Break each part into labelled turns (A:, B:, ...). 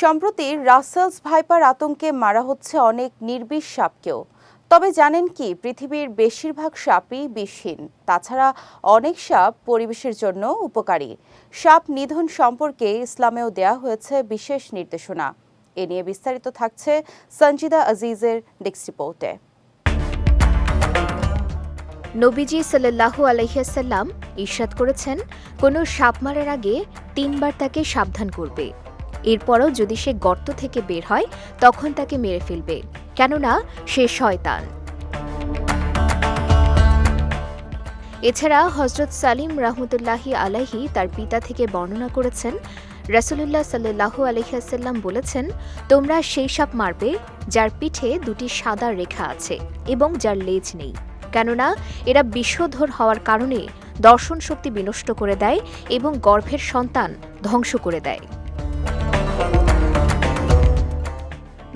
A: সম্প্রতি Russell's viper আতঙ্কে মারা হচ্ছে অনেক নির্বিষ সাপকেও। তবে জানেন কি, পৃথিবীর বেশিরভাগ সাপই বিষহীন। তাছাড়া অনেক সাপ পরিবেশের জন্য উপকারী। সাপ নিধন সম্পর্কে ইসলামেও দেয়া হয়েছে বিশেষ নির্দেশনা। এ নিয়ে বিস্তারিত থাকছে সঞ্জিদা আজিজের ডেস্ক রিপোর্টে।
B: নবীজি সাল্লাল্লাহু আলহিহাসাল্লাম ঈর্ষাদ করেছেন, কোনো সাপ মারার আগে তিনবার তাকে সাবধান করবে। এরপরও যদি সে গর্ত থেকে বের হয়, তখন তাকে মেরে ফেলবে। কেননা, সে শয়তান। এছাড়া হজরত সালিম রহমতুল্লাহি আলাহি তার পিতা থেকে বর্ণনা করেছেন, রাসুলুল্লাহ সাল্লাহু আলহিহাসাল্লাম বলেছেন, তোমরা সেই সাপ মারবে, যার পিঠে দুটি সাদা রেখা আছে এবং যার লেজ নেই। কেননা, এরা বিষধর হওয়ার কারণে দর্শন শক্তি বিনষ্ট করে দেয় এবং গর্ভের সন্তান ধ্বংস করে দেয়।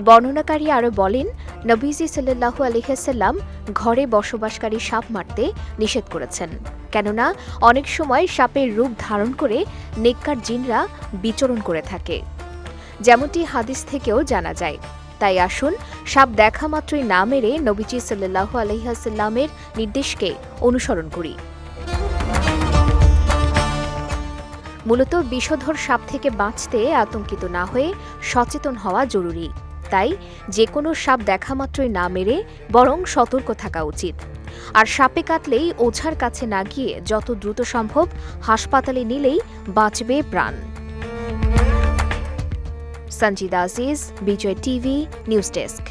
B: বর্ণনাকারী আরও বলেন, নবীজি সাল্লাহু আলহিহাসাল্লাম ঘরে বসবাসকারী সাপ মারতে নিষেধ করেছেন। কেননা, অনেক সময় সাপের রূপ ধারণ করে নেককার জিনরা বিচরণ করে থাকে। যেমনটি হাদিস থেকেও জানা যায়। তাই আসুন, সাপ দেখা মাত্রই না মেরে নবীজি সাল্লাহু আলহিহাসাল্লামের নির্দেশকে অনুসরণ করি। মূলত বিষধর সাপ থেকে বাঁচতে আতঙ্কিত না হয়ে সচেতন হওয়া জরুরি। তাই যে কোনো সাপ দেখা মাত্রই না মেরে বরং সতর্ক থাকা উচিত। আর সাপে কাটলেই ওঝার কাছে না গিয়ে যত দ্রুত সম্ভব হাসপাতালে নিলেই বাঁচবে প্রাণ। Sanjida Aziz, Bijoy TV, news desk.